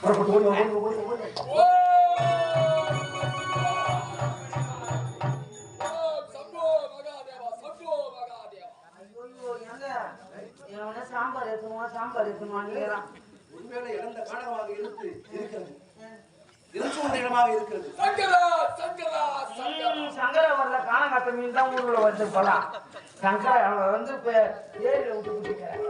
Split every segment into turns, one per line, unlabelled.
புறப்பட்டு ஓடி வா, ஓடி ஓடி ஓடி
சாம்பார் எடுத்துமா சாம்பார் எடுத்துமான்னு
ஒருவேளை இழந்த காலமாக இருக்கு இருக்கிறது இருந்து கொண்ட இடமாக இருக்கிறது
சங்கர வரல காணங்காத்த மீன் தான் ஊர்ல வந்து போலாம் அவன் வந்து ஏரியில விட்டு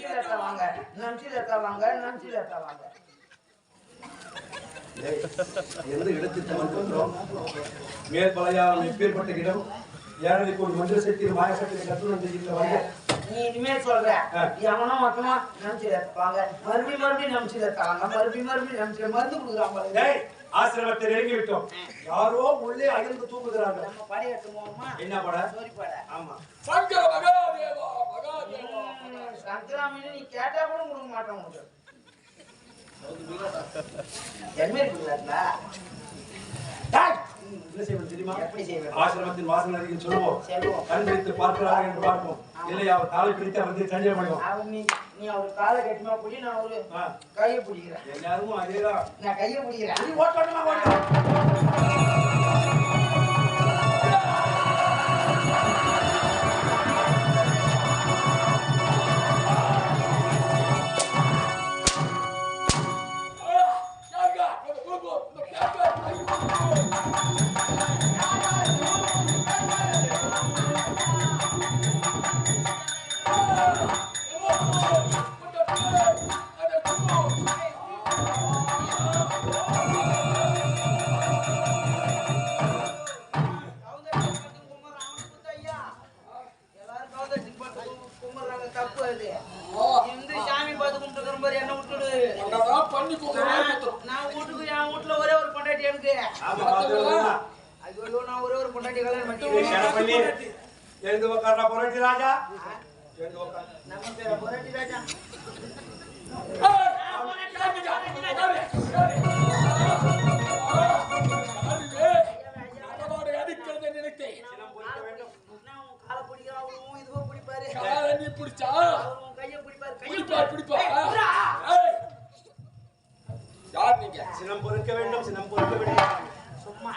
நஞ்சில வாங்க நஞ்சில வாங்க நஞ்சில வாங்க
எந்த இடத்துக்கு வந்திருக்கிறோம்? மேற்பலையாளம் எப்பேற்பட்ட இடம். ஏழரை கோடி மந்திர சக்தி மாய சக்தி செய்கின்ற வந்து
நீ இனிமே சொல்ற. எவனும் மொத்தமா நம்பிச்சில வாங்க மறுபடியும் மறுபடியும் நம்பிச்சில வாங்க மறுபடியும் மறுபடியும் நம்பிச்சில மருந்து கொடுக்குறாங்க
ஏய், ஆசிரமத்தை நெருங்கி விட்டோம். யாரோ உள்ளே அகிர்ந்து தூங்குகிறார்கள்.
நம்ம படி எடுத்துமோமா
என்ன பட?
சோரி பட.
ஆமா.
சங்கராமின்னு நீ கேட்டா கூட கொடுக்க மாட்டோம் உனக்கு. என்ன இருக்குங்களா
என்ன செய்வது தெரியுமா? ஆசிரமத்தின் வாசல் அருகில் சொல்லுவோம். கண் பிடித்து பார்க்கிறார்கள் என்று பார்ப்போம். இல்லை அவர் காலை பிடித்து வந்து சஞ்சயம் பண்ணுவோம்
நீ அவர் காலை கட்டிமா பிடி நான் ஒரு கையை பிடிக்கிறேன்.
எல்லாரும் அதேதான்.
நான் கையை பிடிக்கிறேன்.
நீ ஓட்டணுமா
ஒரு பொண்டாட்டி எனக்கு
ஆமா பார்த்துக்கோங்க.
ஐயோ நான் ஒரே ஒரு பொண்டாட்டி கல்யாணம்
இதை ஷேர் பண்ணி
பண்ணி
எழுந்து உட்கார்றா புரட்சி ராஜா எழுந்து உட்கார்
நம்ம பேர பொண்டாட்டி ராஜா
யார் நீங்க
சினம் பொறுக்க வேண்டும் சினம் பொறுக்க வேண்டும்.
சும்மா.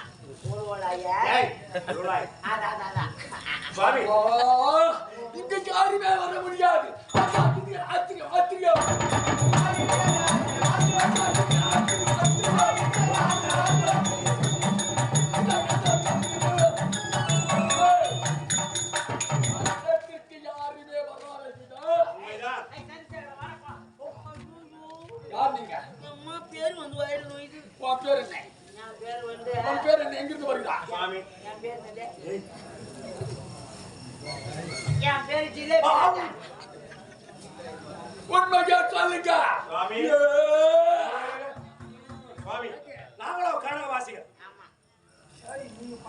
சுவாமி
வர முடியாது. ஆத்திரியம், ஆத்திரியம், ஆத்திரியம். உன் பேர் என்ன? எங்கிருந்து வருகிறா
சுவாமி.
என் பேர் ஜிலேபி.
உண்மையா சொல்லுங்க.
சுவாமி.
ஏய்.
சுவாமி. நாங்களோ கனகவாசிகள்
ஆமா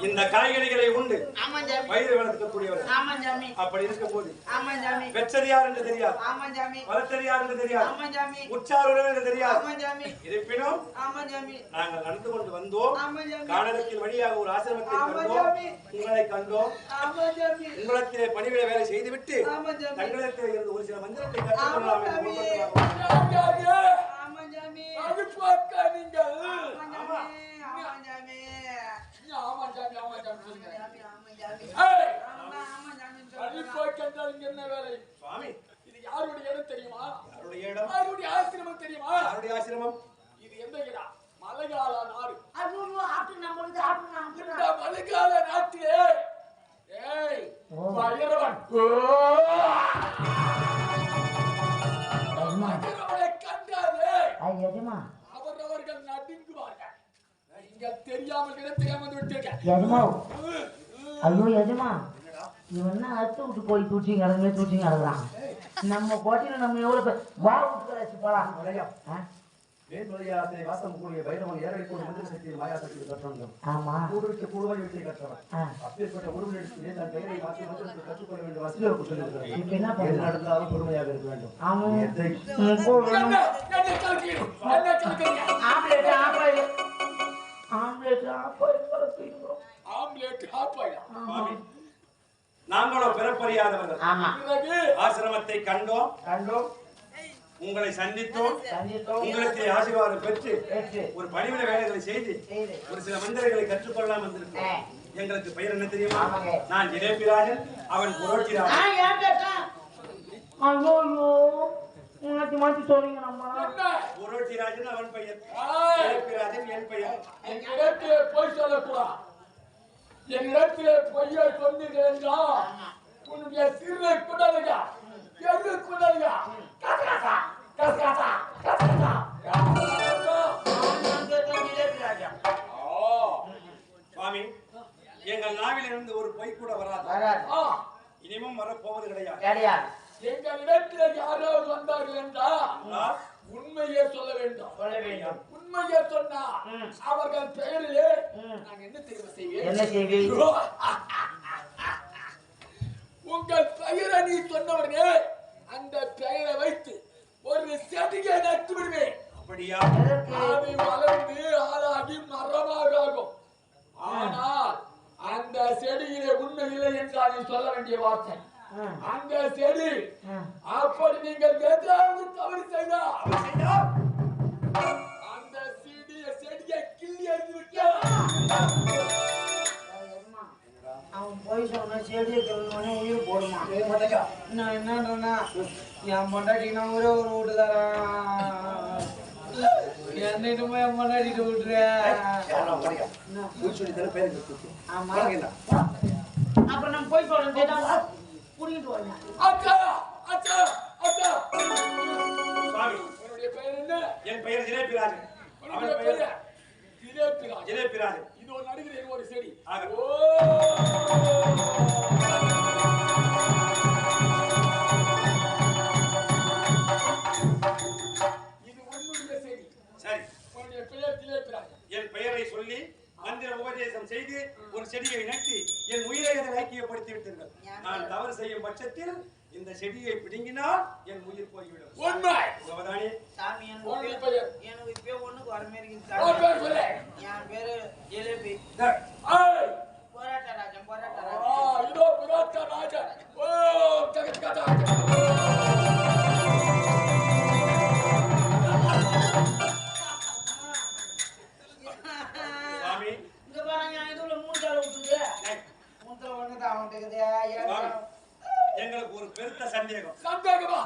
இந்த கலைகணிகளை உண்டு
ஆமா சாமி
வயிறு
சாமி
அப்படி இருக்கும் போது
ஆமா சாமி
வெச்சது யார் என்று தெரியாது
ஆமா சாமி
வளர்த்தது யார் என்று தெரியாது
ஆமா சாமி
உற்றார் உறவு என்று தெரியாது
ஆமா சாமி
இருப்பினும்
ஆமா சாமி
நாங்கள் நடந்து கொண்டு வந்தோம்
ஆமா சாமி
கானகத்தின் வழியாக ஒரு ஆசிரமத்தை
ஆமா
கண்டோம்
சாமி.
உங்களை கண்டோம்
ஆமா சாமி
உங்களிடத்திலே பணிவிட வேலை செய்துவிட்டு தங்களிடத்தில் இருந்து ஒரு சில மந்திரத்தை
ஆமா
கற்றுக்கொள்ளலாம் என்று
நீங்கள்
ஆமா சாமி ஆமா சாமி
ஆமா சாமி ஆமா சாமி சொல்லுங்க
சாமி ஆமா சாமி
ஏய்
ஆமா ஆமா சாமி
அது
சொல்லுங்க
போய் கண்டால் இங்க என்ன வேலை?
சுவாமி.
இது யாருடைய இடம் தெரியுமா?
யாருடைய இடம்?
யாருடைய ஆசிரமம் தெரியுமா?
யாருடைய ஆசிரமம்?
இது எந்த இடம் மலைகால நாடு. மலைகால நாட்டிலே ஏய் பைரவனை கண்டாலே
எஜமா.
அவரவர்கள் நடுங்குவார்கள். இங்க தெரியாமல் இடம் தெரியாமல்
எஜமா. ஐயோ எஜமா. இவன் அத்து விட்டு போய் தூச்சி கிடங்க தூச்சி கிடக்குறான் நம்ம கோட்டையில நம்ம எவ்வளவு பேர் வா விட்டு போலாம் ஆம்லெட் ஆம்லெட்
நாங்களோ பிறப்பறியாதவர்கள். ஆசிரமத்தை கண்டோம்.
கண்டோம்.
உங்களை சந்தித்தோம். உங்களுக்கு ஆசீர்வாதம் பெற்று ஒரு பணிவிட வேலைகளை செய்து ஒரு சில மந்திரங்களை கற்றுக்கொள்ளலாம் வந்திருக்கோம். எங்களுக்கு பெயர் என்ன தெரியுமா. நான் ஜிலேபிராஜன் அவன் புரோட்டி
ஆ,
ராஜன்
ஏன் கேட்டேன்? ஐயோ ஐயோ. மாத்தி மாத்தி சொல்றீங்க நம்ம
என்ன
புரோட்டி ராஜன் அவன் பெயர்.
ஆய்.
ஜிலேபிராஜன் என் பெயர்.
பொய் சொல்லக்கூடாது. என்னிடத்திலே பொய்யை சொன்னீர்கள் என்றால் உன்னுடைய சிறுவை குடலுங்க எள்ளு குடலுங்க கசகசா கசகசா கசகசா.
சுவாமி எங்கள் நாவிலிருந்து ஒரு பொய் கூட வராது. இனிமும் வரப்போவது கிடையாது.
கிடையாது.
எங்களிடத்திலே யாராவது வந்தார்கள் என்றால்
நான்
உண்மையே சொல்ல வேண்டும்.
சொல்ல வேண்டும்.
உண்மையே சொன்னா. அவர்கள் பெயரிலே. நான் என்ன தெரிவு
செய்வீங்க
உங்கள் பெயரை நீ சொன்னவனே அந்த பெயரை வைத்து ஒரு செடியை நட்டு விடுவேன்.
அப்படியா?
வளர்ந்து ஆளாகி மரமாக ஆகும். ஆனால் அந்த செடியிலே உண்மை இல்லை என்றால் நீ சொல்ல வேண்டிய வார்த்தை. அந்த செடி. அப்படி நீங்கள் ஏதாவது தவறு செய்தால்? கிள்ளி எறிந்து விட்டால்
அவன் போய் சொன்ன செடியை கிளம்பி உயிர் போடுமா?
செய்ய மாட்டேங்க
நான் என்ன சொன்னா என் ஒரே ஒரு
பொய்
ஆமா. அப்புறம் போய் சொல்றேன்
அச்சா அச்சா அச்சா. உன்னுடைய பெயர் என்ன?
என் பெயர் ஜிலேபிராஜன்
உன்னுடைய
அவன் பெயர்
பெயர் ஜிலேபிராஜ்.
ஜிலேபிராஜன்
இது ஒரு நடிகர் ஒரு செடி. ஓ
அதில் ஐக்கியப்படுத்தி விட்டீர்கள் நான் தவறு செய்யும் பட்சத்தில் இந்த செடியை பிடுங்கினால் என் உயிர் போய்விடும்.
உண்மை.
அவதானே
சாமி எனக்கு
உன்னுடைய
இப்ப-
பெயர்.
எனக்கு இப்ப ஒண்ணுக்கு வர மாதிரி என் பேரு ஜிலேபி. போராட்ட ராஜன் போராட்ட ராஜன்.
எங்களுக்கு ஒரு பெருத்த சந்தேகம்.
சந்தேகமா.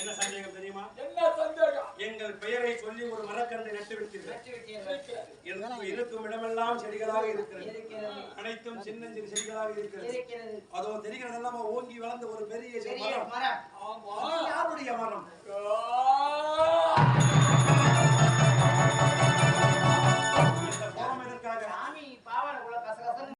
என்ன சந்தேகம் தெரியுமா?
என்ன சந்தேகம்?
எங்கள் பெயரை சொல்லி ஒரு மரக்கன்றை நட்டு விட்டீர்கள். இருக்கும் இடமெல்லாம் செடிகளாக இருக்கிறது. அனைத்தும் சின்னஞ்சிறு செடிகளாக இருக்கிறது. அதோ தெரிகிறதெல்லாம் ஓங்கி வளர்ந்த ஒரு பெரிய மரம். யாருடைய மரம்!